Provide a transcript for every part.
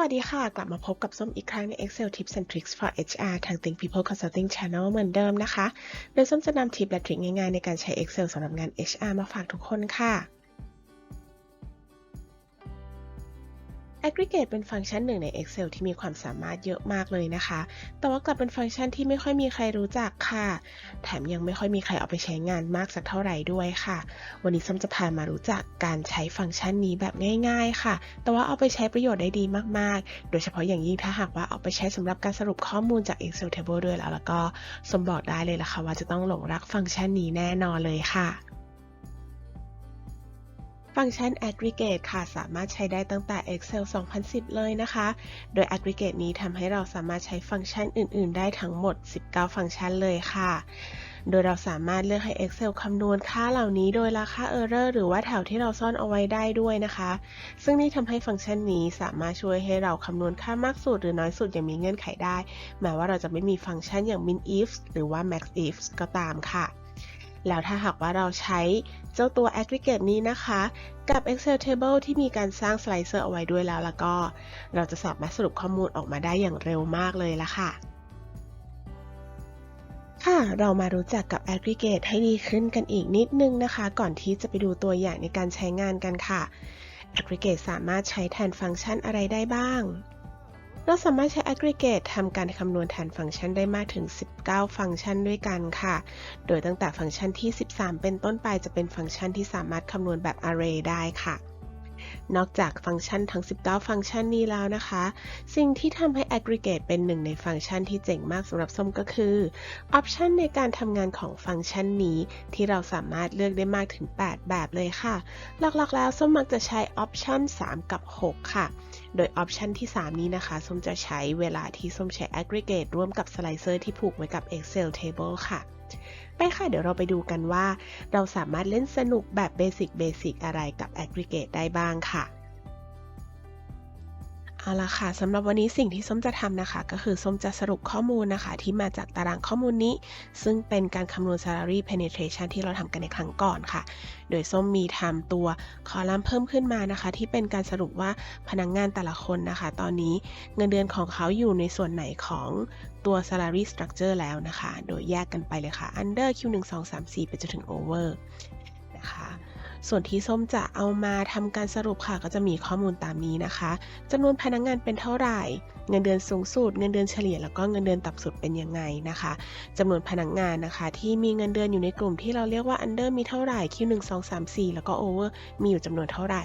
วัสดีค่ะ กลับมาพบกับส้มอีกครั้งใน Excel Tips and Tricks for HR ทาง Think People Consulting Channel เหมือนเดิมนะคะ โดยส้มจะนำทิปและทริคง่ายๆ ในการใช้ Excel สำหรับงาน HR มาฝากทุกคนค่ะ Aggregate เป็นฟังก์ชันหนึ่งใน Excel ที่มีความสามารถเยอะมากเลยนะคะ แต่ว่ากลับเป็นฟังก์ชันที่ไม่ค่อยมีใครรู้จักค่ะ แถมยังไม่ค่อยมีใครเอาไปใช้งานมากสักเท่าไหร่ด้วยค่ะ วันนี้ส้มจะพามารู้จักการใช้ฟังก์ชันนี้แบบง่าย ๆ ค่ะ แต่ว่าเอาไปใช้ประโยชน์ได้ดีมากๆ โดยเฉพาะอย่างยิ่งถ้าหากว่าเอาไปใช้สำหรับการสรุปข้อมูลจาก Excel Table ด้วยแล้ว แล้วก็สมบอกได้เลยล่ะค่ะว่าจะต้องหลงรักฟังก์ชันนี้แน่นอนเลยค่ะ ฟังก์ชัน aggregate ค่ะ สามารถใช้ได้ตั้งแต่ Excel 2010 เลยนะคะ โดย aggregate นี้ทำให้เราสามารถใช้ฟังก์ชันอื่น ๆ ได้ทั้งหมด 19 ฟังก์ชันเลยค่ะ โดยเราสามารถเลือกให้ Excel คำนวณค่าเหล่านี้โดยราคา error หรือว่าแถวที่เราซ่อนเอาไว้ได้ด้วยนะคะ ซึ่งนี่ทำให้ฟังก์ชันนี้สามารถช่วยให้เราคำนวณค่ามากสุดหรือน้อยสุดอย่างมีเงื่อนไขได้ แม้ว่าเราจะไม่มีฟังก์ชันอย่าง min ifs หรือว่า max ifs ก็ตามค่ะ แล้วถ้าหากว่าเราใช้เจ้าตัว aggregate นี้นะคะ กับ Excel table ที่มีการสร้าง slicer เอาไว้ด้วยแล้วแล้วก็ เราจะสามารถสรุปข้อมูลออกมาได้อย่างเร็วมากเลยละค่ะ ค่ะ เรามารู้จักกับ aggregate ให้ดีขึ้นกันอีกนิดนึงนะคะ ก่อนที่จะไปดูตัวอย่างในการใช้งานกันค่ะ aggregate สามารถใช้แทนฟังก์ชันอะไรได้บ้าง เราสามารถใช้ aggregate ทำการคำนวณแทนฟังก์ชันได้มากถึง 19 ฟังก์ชันด้วยกันค่ะ โดยตั้งแต่ฟังก์ชันที่ 13 เป็นต้นไปจะเป็นฟังก์ชันที่สามารถคำนวณแบบ array ได้ค่ะ นอกจากฟังก์ชันทั้ง 19 ฟังก์ชันนี้แล้วนะคะ สิ่งที่ทำให้ aggregate เป็นหนึ่งในฟังก์ชันที่เจ๋งมากสำหรับส้มก็คือออปชันในการทำงานของฟังก์ชันนี้ ที่เราสามารถเลือกได้มากถึง 8 แบบเลยค่ะ หลักๆ แล้วส้มมักจะใช้ออปชัน3 กับ 6 ค่ะ โดยออปชันที่ 3 นี้นะคะ ส้มจะใช้เวลาที่ส้มใช้ aggregate ร่วมกับ slicer ที่ผูกไว้กับ Excel table ค่ะ ไปค่ะ เดี๋ยวเราไปดูกันว่า เราสามารถเล่นสนุกแบบเบสิกเบสิกอะไรกับ aggregate ได้บ้างค่ะ เอาละค่ะสำหรับวันนี้สิ่งที่ส้มจะทำนะคะ ก็คือส้มจะสรุปข้อมูลนะคะ ที่มาจากตารางข้อมูลนี้ ซึ่งเป็นการคำนวณ salary penetration ที่เราทำกันในครั้งก่อนค่ะ โดยส้มมีทำตัวคอลัมน์เพิ่มขึ้นมานะคะ ที่เป็นการสรุปว่าพนักงงานแต่ละคนนะคะ ตอนนี้เงินเดือนของเขาอยู่ในส่วนไหนของตัว salary structure แล้วนะคะ โดยแยกกันไปเลยค่ะ under Q1 2 3 4ไปจนถึง over นะคะ ส่วนที่ส้มจะเอามาทำการสรุปค่ะ ก็จะมีข้อมูลตามนี้นะคะจำนวนพนักงงานเป็นเท่าไหร่ เงินเดือนสูงสุด เงินเดือนเฉลี่ย แล้วก็เงินเดือนต่ำสุดเป็นยังไงนะคะจำนวนพนักงงานนะคะ ที่มีเงินเดือนอยู่ในกลุ่มที่เราเรียกว่า under มีเท่าไหร่ Q1 2 3 4 แล้วก็ over มีอยู่จำนวนเท่าไหร่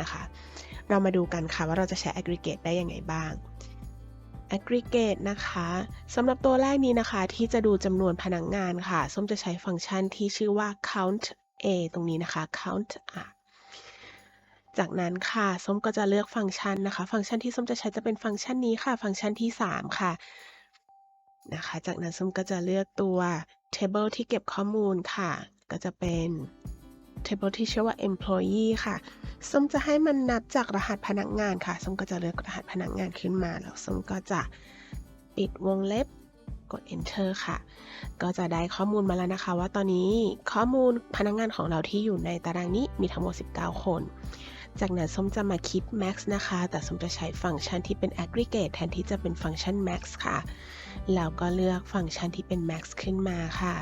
นะคะ เรามาดูกันค่ะว่าเราจะใช้ aggregate ได้ยังไงบ้าง aggregate นะคะสำหรับตัวแรกนี้นะคะที่จะดูจำนวนพนักงงานค่ะ ส้มจะใช้ฟังก์ชันที่ชื่อว่า count a ตรงนี้นะคะ count a จากนั้นค่ะส้มก็จะเลือกฟังก์ชันนะคะ ฟังก์ชันที่ส้มจะใช้จะเป็นฟังก์ชันนี้ค่ะ ฟังก์ชันที่ 3 ค่ะนะคะ จากนั้นส้มก็จะเลือกตัว table ที่เก็บข้อมูลค่ะ ก็จะเป็น table ที่ชื่อว่า employee ค่ะส้มจะให้มันนับจากรหัสพนักงานค่ะส้มก็จะเลือกรหัสพนักงานขึ้นมา แล้วส้มก็จะปิดวงเล็บ กด enter ค่ะ ก็จะได้ข้อมูลมาแล้วนะคะ ว่าตอนนี้ข้อมูลพนักงานของเราที่อยู่ในตารางนี้มีทั้งหมด 19 คน จากนั้นส้มจะมาคิด max นะคะ แต่ส้มจะใช้ฟังก์ชันที่เป็น aggregate แทนที่จะเป็นฟังก์ชัน max ค่ะ แล้วก็เลือกฟังก์ชันที่เป็น max ขึ้นมาค่ะ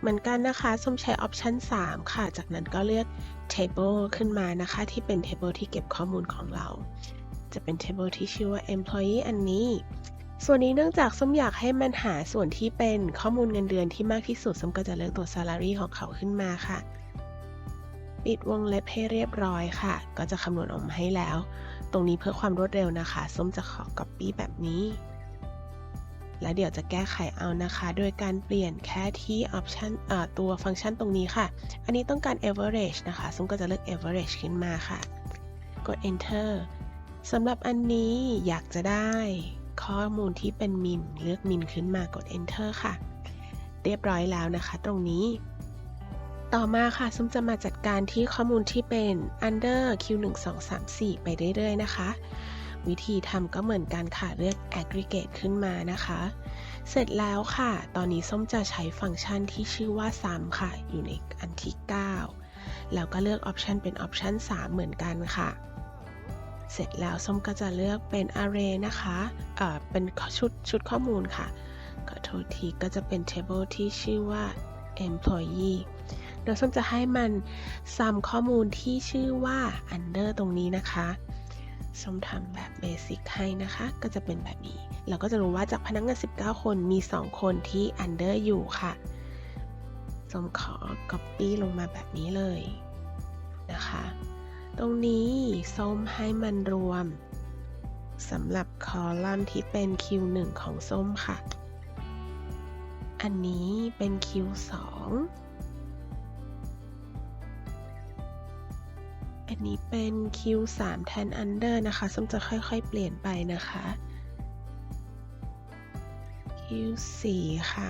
เหมือนกันนะคะส้มใช้ option 3ค่ะ จากนั้นก็เลือก table ขึ้นมานะคะ ที่เป็น table ที่เก็บข้อมูลของเรา จะเป็น table ที่ชื่อว่า employee อันนี้ ส่วนนี้เนื่องจากส้มอยากให้มันหาส่วนที่เป็นข้อมูลเงินเดือนที่มากที่สุดส้มก็จะเลือกตัว salary ของเขาขึ้นมาค่ะ ปิดวงเล็บให้เรียบร้อยค่ะ ก็จะคำนวณออกมาให้แล้ว ตรงนี้เพื่อความรวดเร็วนะคะ ส้มจะขอ copy แบบนี้ แล้วเดี๋ยวจะแก้ไขเอานะคะ โดยการเปลี่ยนแค่ที่ option ตัวฟังก์ชันตรงนี้ค่ะ อันนี้ต้องการ average นะคะ ส้มก็จะเลือก average ขึ้นมาค่ะ กด enter สำหรับอันนี้อยากจะได้ ข้อมูลที่เป็น min เลือก min ขึ้นมากด enter ค่ะ เรียบร้อยแล้วนะคะ ตรงนี้ ต่อมาค่ะซุ้มจะมาจัดการที่ข้อมูลที่เป็น under q1 2 3 4 ไปเรื่อยๆนะคะ วิธีทำก็เหมือนกันค่ะเลือก aggregate ขึ้นมานะคะ เสร็จแล้วค่ะ ตอนนี้ส้มจะใช้ฟังก์ชันที่ชื่อว่า sum ค่ะ อยู่ในอันที่ 9 แล้วก็เลือก option เป็น option 3เหมือนกันค่ะ เสร็จแล้วส้มก็จะเลือกเป็น array นะคะเอ่อเป็นชุดชุดข้อมูลค่ะขอโทษทีก็จะเป็น table ที่ชื่อว่า employee เดี๋ยวส้มจะให้มันซ้ำข้อมูลที่ชื่อว่า under ตรงนี้นะคะส้มทำแบบเบสิกให้นะคะ ก็จะเป็นแบบนี้ เราก็จะรู้ว่าจากพนักงาน 19 คนมี 2 คนที่ under อยู่ค่ะส้มขอ copy ลงมาแบบนี้เลยนะคะ ตรงนี้ส้มให้มันรวมสำหรับคอลัมน์ที่เป็น Q1 ของส้มค่ะ อันนี้เป็น Q2 อันนี้เป็น Q3 แทน under นะคะ ส้มจะค่อยๆ เปลี่ยนไปนะคะ Q4 ค่ะ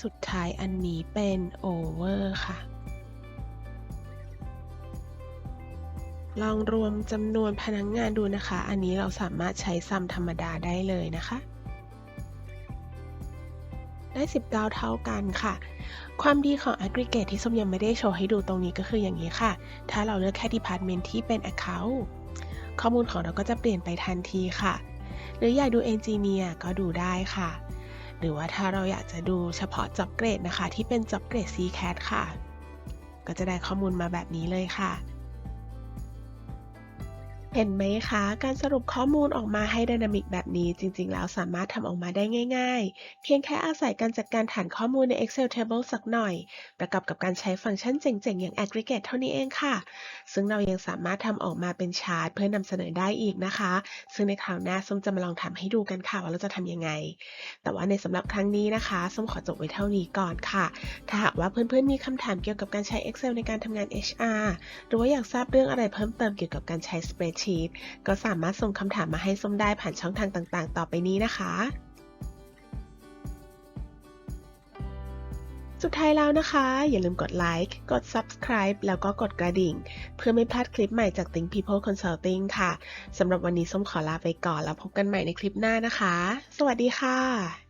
สุดท้ายอันนี้เป็น over ค่ะ ลองรวมจำนวนพนักงงานดูนะคะ อันนี้เราสามารถใช้ซัมธรรมดาได้เลยนะคะ ได้19เท่ากันค่ะ ความดีของ aggregate ที่ส้มยังไม่ได้โชว์ให้ดูตรงนี้ก็คืออย่างนี้ค่ะ ถ้าเราเลือกแค่ department ที่เป็น account ข้อมูลของเราก็จะเปลี่ยนไปทันทีค่ะ หรืออยากดู engineer ก็ดูได้ค่ะ หรือว่าถ้าเราอยากจะดูเฉพาะ job grade นะคะ ที่เป็น job grade CCAT ค่ะ ก็จะได้ข้อมูลมาแบบนี้เลยค่ะ เห็นไหมคะ การสรุปข้อมูลออกมาให้ Dynamic แบบนี้จริง ๆ แล้วสามารถทำออกมาได้ง่าย ๆ เพียงแค่อาศัยการจัดการฐานข้อมูลใน Excel Table สักหน่อย ประกอบกับการใช้ฟังก์ชันเจ๋ง ๆ อย่าง Aggregate เท่านี้เองค่ะ ซึ่งเรายังสามารถทำออกมาเป็นชาร์ตเพื่อนำเสนอได้อีกนะคะ ซึ่งในคราวหน้าส้มจะมาลองทำให้ดูกันค่ะว่าเราจะทำยังไง แต่ว่าในสำหรับครั้งนี้นะคะส้มขอจบไว้เท่านี้ก่อนค่ะ ถ้าหากว่าเพื่อนๆมีคำถามเกี่ยวกับการใช้ Excel ในการทำงาน HR หรือว่าอยากทราบเรื่องอะไรเพิ่มเติมเกี่ยวกับการใช้ Spreadsheet ก็สามารถส่งคำถามมาให้ส้มได้ผ่านช่องทางต่างๆ ต่อไปนี้นะคะ สุดท้ายแล้วนะคะ อย่าลืมกดไลค์ กด subscribe แล้วก็กดกระดิ่ง เพื่อไม่พลาดคลิปใหม่จาก Think People Consulting ค่ะสำหรับวันนี้ส้มขอลาไปก่อนแล้วพบกันใหม่ในคลิปหน้านะคะ สวัสดีค่ะ